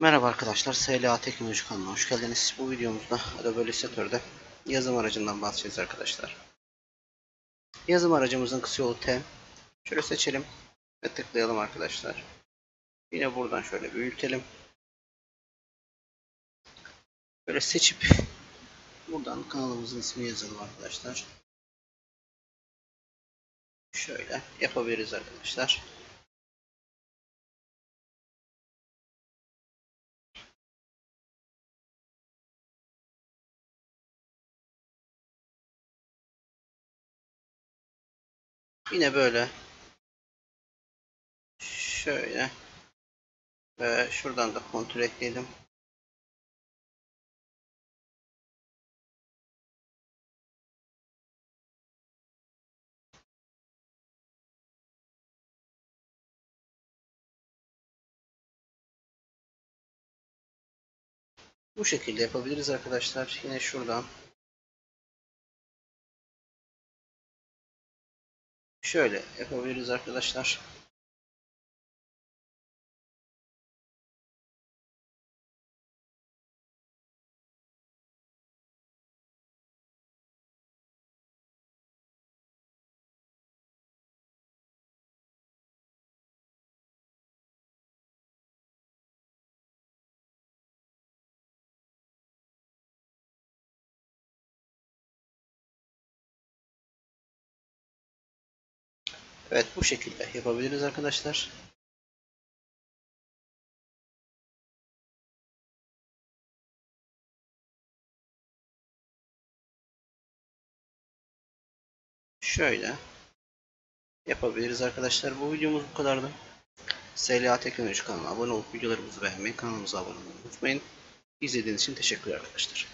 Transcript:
Merhaba arkadaşlar, SLA Teknoloji kanalına hoş geldiniz. Bu videomuzda Adobe Illustrator'da yazım aracından bahsedeceğiz arkadaşlar. Yazım aracımızın kısa yolu T. Şöyle seçelim ve tıklayalım arkadaşlar. Yine buradan şöyle büyütelim. Böyle seçip buradan kanalımızın ismini yazalım arkadaşlar. Şöyle yapabiliriz arkadaşlar. Yine böyle şöyle ve şuradan da kontrol ekleyelim. Bu şekilde yapabiliriz arkadaşlar. Yine şuradan şöyle yapabiliriz arkadaşlar. Evet bu şekilde yapabiliriz arkadaşlar. Şöyle yapabiliriz arkadaşlar. Bu videomuz bu kadardı. SLA Teknoloji kanalına abone olup videolarımızı beğenmeyi, kanalımıza abone olmayı unutmayın. İzlediğiniz için teşekkürler arkadaşlar.